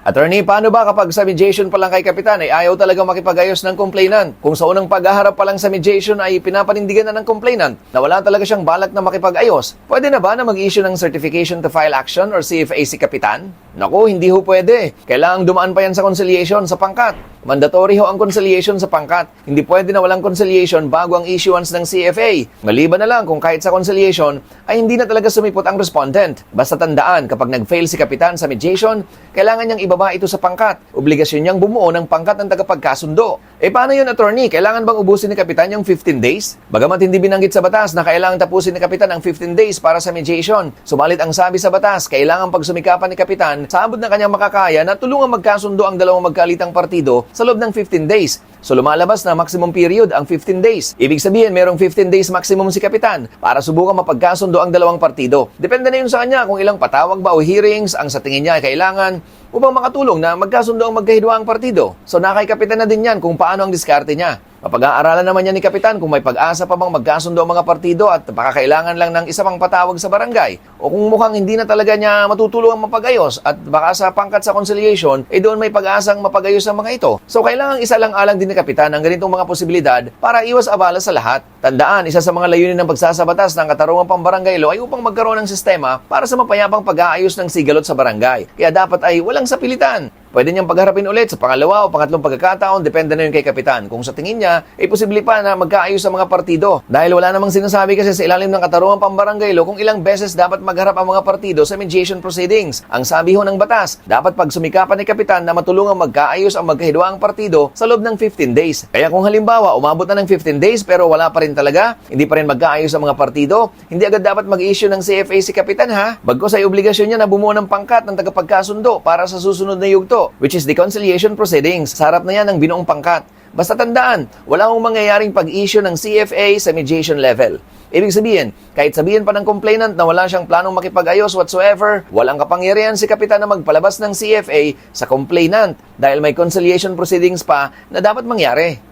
Attorney, paano ba kapag sa mediation pa lang kay Kapitan ay ayaw talaga makipag-ayos ng complainant? Kung sa unang paghaharap pa lang sa mediation ay pinapanindigan na ng complainant na wala talaga siyang balak na makipag-ayos, pwede na ba na mag-issue ng Certification to File Action or CFA si Kapitan? Naku, hindi ho pwede. Kailangang dumaan pa yan sa conciliation sa pangkat. Mandatory ho ang conciliation sa pangkat. Hindi pwede na walang conciliation bago ang issuance ng CFA. Maliban na lang kung kahit sa conciliation ay hindi na talaga sumipot ang respondent. Basta tandaan, kapag nag-fail si Kapitan sa mediation, kailangan niyang ibaba ito sa pangkat. Obligasyon niyang bumuo ng pangkat ng tagapagkasundo. Eh paano yun, attorney? Kailangan bang ubusin ni Kapitan yung 15 days? Bagamat hindi binanggit sa batas na kailangan tapusin ni Kapitan ang 15 days para sa mediation. Subalit ang sabi sa batas, kailangan pag sumikapan ni Kapitan, sa abot na kanyang makakaya na tulungan magkasundo ang dalawang magkalitang partido sa loob ng 15 days. So lumalabas na maximum period ang 15 days. Ibig sabihin, merong 15 days maximum si Kapitan para subukan mapagkasundo ang dalawang partido. Depende na yun sa kanya kung ilang patawag ba o hearings ang sa tingin niya ay kailangan upang makatulong na magkasundo ang magkahidwaang partido. So nakay Kapitan na din yan kung paano ang diskarte niya. Mapag-aaralan naman yan ni Kapitan kung may pag-asa pa bang magkasundo ang mga partido at baka kailangan lang ng isa pang patawag sa barangay. O kung mukhang hindi na talaga niya matutulungan mapagayos at baka sa pangkat sa conciliation, eh doon may pag-asang mapagayos ang mga ito. So kailangan isa lang alang din ni Kapitan ang ganitong mga posibilidad para iwas abala sa lahat. Tandaan, isa sa mga layunin ng pagsasabatas ng katarungan pang barangay law ay upang magkaroon ng sistema para sa mapayapang pag-aayos ng sigalot sa barangay. Kaya dapat ay walang sapilitan. Pwede niyang pagharapin ulit sa pangalawa o pangatlong pagkakataon, depende na yun kay Kapitan. Kung sa tingin niya, ay posible pa na magkaayos sa mga partido. Dahil wala namang sinasabi kasi sa ilalim ng katarungan pambarangay law kung ilang beses dapat magharap ang mga partido sa mediation proceedings. Ang sabi ho ng batas, dapat pag sumikapan ni Kapitan na matulungang magkaayos ang magkahidwaang partido sa loob ng 15 days. Kaya kung halimbawa, umabot na ng 15 days pero wala pa rin talaga, hindi pa rin magkaayos ang mga partido, hindi agad dapat mag-issue ng CFA si Kapitan ha. Bagkos ay obligasyon niya na bumuo ng pangkat ng tagapagkasundo para sa susunod na yugto, which is the conciliation proceedings. Sa harap na yan ng binuong pangkat. Basta tandaan, wala akong mangyayaring pag-issue ng CFA sa mediation level. Ibig sabihin, kahit sabihin pa ng complainant na wala siyang planong makipag-ayos whatsoever, walang kapangyarihan si Kapitan na magpalabas ng CFA sa complainant dahil may conciliation proceedings pa na dapat mangyari.